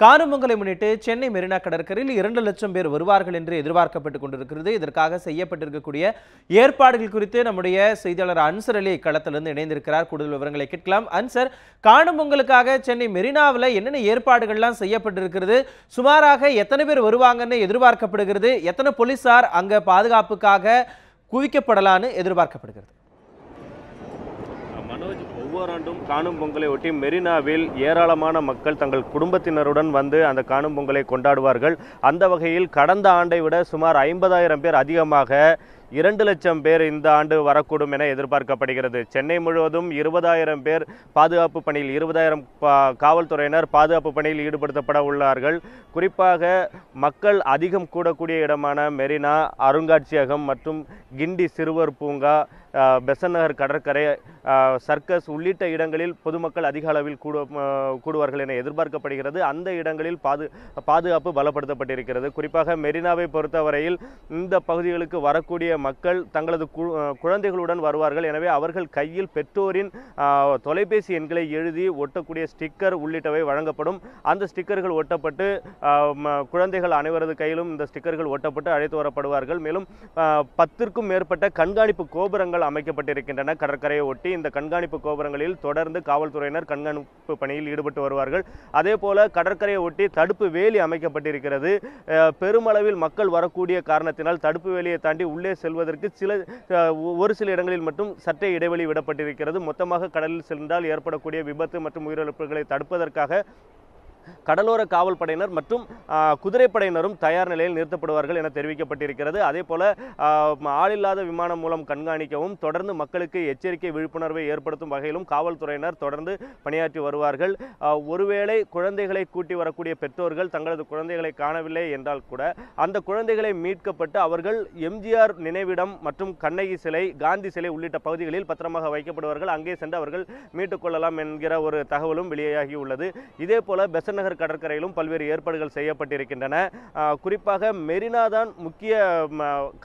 காணும் பொங்கலை முன்னிட்டு சென்னை மெரினா கடற்கரையில் இரண்டு லட்சம் பேர் வருவார்கள் என்று எதிர்பார்க்கப்பட்டுக் கொண்டிருக்கிறது. இதற்காக செய்யப்பட்டிருக்கக்கூடிய ஏற்பாடுகள் குறித்து நம்முடைய செய்தியாளர் அன்சர் அலி களத்திலிருந்து இணைந்திருக்கிறார். கூடுதல் விவரங்களை கேட்கலாம். அன்சர் காணும் பொங்கலுக்காக சென்னை மெரினாவில் என்னென்ன ஏற்பாடுகள்லாம் செய்யப்பட்டிருக்கிறது? சுமாராக எத்தனை பேர் வருவாங்கன்னு எதிர்பார்க்கப்படுகிறது. எத்தனை போலீசார் அங்கே பாதுகாப்புக்காக குவிக்கப்படலான்னு எதிர்பார்க்கப்படுகிறது? மனோஜ் ஒவ்வொரு ஆண்டும் காணும் பொங்கலை ஒட்டி மெரினாவில் ஏராளமான மக்கள் தங்கள் குடும்பத்தினருடன் வந்து அந்த காணும் பொங்கலை கொண்டாடுவார்கள். அந்த வகையில் கடந்த ஆண்டை விட சுமார் ஐம்பதாயிரம் பேர் அதிகமாக இரண்டு லட்சம் பேர் இந்த ஆண்டு வரக்கூடும் என எதிர்பார்க்கப்படுகிறது. சென்னை முழுவதும் இருபதாயிரம் பேர் பாதுகாப்பு பணியில் இருபதாயிரம் காவல்துறையினர் பாதுகாப்பு பணியில் ஈடுபடுத்தப்பட உள்ளார்கள். குறிப்பாக மக்கள் அதிகம் கூடக்கூடிய இடமான மெரினா அருங்காட்சியகம் மற்றும் கிண்டி சிறுவர் பூங்கா பெசன் பெசன்ட் நகர் கடற்கரை சர்க்கஸ் உள்ளிட்ட இடங்களில் பொதுமக்கள் அதிக அளவில் கூடு கூடுவார்கள் என எதிர்பார்க்கப்படுகிறது. அந்த இடங்களில் பாது பாதுகாப்பு பலப்படுத்தப்பட்டிருக்கிறது. குறிப்பாக மெரினாவை பொறுத்தவரையில் இந்த பகுதிகளுக்கு வரக்கூடிய மக்கள் தங்களது கு- குழந்தைகளுடன் வருவார்கள். எனவே அவர்கள் கையில் பெற்றோரின் தொலைபேசி எண்களை எழுதி ஒட்டக்கூடிய ஸ்டிக்கர் உள்ளிட்டவை வழங்கப்படும். அந்த ஸ்டிக்கர்கள் ஒட்டப்பட்டு ம- குழந்தைகள் அனைவரது கையிலும் இந்த ஸ்டிக்கர்கள் ஒட்டப்பட்டு அழைத்து வரப்படுவார்கள். மேலும் பத்திற்கும் மேற்பட்ட கண்காணிப்பு கோபுரங்கள் அமைக்கப்பட்டிருக்கின்றன. கடற்கரையை ஒட்டி இந்த கண்காணிப்பு கோபுரங்களில் தொடர்ந்து காவல்துறையினர் கண்காணிப்பு பணியில் ஈடுபட்டு வருவார்கள். அதே போல கடற்கரையை ஒட்டி தடுப்பு வேலி அமைக்கப்பட்டிருக்கிறது. பெருமளவில் மக்கள் வரக்கூடிய காரணத்தினால் தடுப்பு வேலியை தாண்டி உள்ளே செல்வதற்கு சில ஒரு சில இடங்களில் மட்டும் சற்றே இடைவெளி விடப்பட்டிருக்கிறது. மொத்தமாக கடலில் சென்றால் ஏற்படக்கூடிய விபத்து மற்றும் உயிரிழப்புகளை தடுப்பதற்காக கடலோர காவல்படையினர் மற்றும் குதிரைப்படையினரும் தயார் நிலையில் நிறுத்தப்படுவார்கள் என தெரிவிக்கப்பட்டிருக்கிறது. அதே போல ஆளில்லாத விமானம் மூலம் கண்காணிக்கவும் தொடர்ந்து மக்களுக்கு எச்சரிக்கை விழிப்புணர்வை ஏற்படுத்தும் வகையிலும் காவல்துறையினர் தொடர்ந்து பணியாற்றி வருவார்கள். ஒருவேளை குழந்தைகளை கூட்டி வரக்கூடிய பெற்றோர்கள் தங்களது குழந்தைகளை காணவில்லை என்றால் கூட அந்த குழந்தைகளை மீட்கப்பட்டு அவர்கள் எம்ஜிஆர் நினைவிடம் மற்றும் கண்ணகி சிலை காந்தி சிலை உள்ளிட்ட பகுதிகளில் பத்திரமாக வைக்கப்படுவார்கள். அங்கே சென்று அவர்கள் மீட்டுக் கொள்ளலாம் என்கிற ஒரு தகவலும் வெளியாகி உள்ளது. இதே போல பெசன்ட் நகர் கடற்கரையிலும் பல்வேறு ஏற்பாடுகள் செய்யப்பட்டிருக்கின்றன. குறிப்பாக மெரினா தான் முக்கிய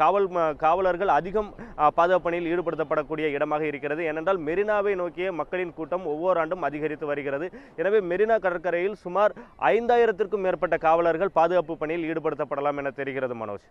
காவல் காவலர்கள் அதிகம் பாதுகாப்பு பணியில் ஈடுபடுத்தப்படக்கூடிய இடமாக இருக்கிறது. ஏனென்றால் மெரினாவை நோக்கிய மக்களின் கூட்டம் ஒவ்வொரு ஆண்டும் அதிகரித்து வருகிறது. எனவே மெரினா கடற்கரையில் சுமார் ஐந்தாயிரத்திற்கும் மேற்பட்ட காவலர்கள் பாதுகாப்பு பணியில் ஈடுபடுத்தப்படலாம் என தெரிகிறது மனோஜ்.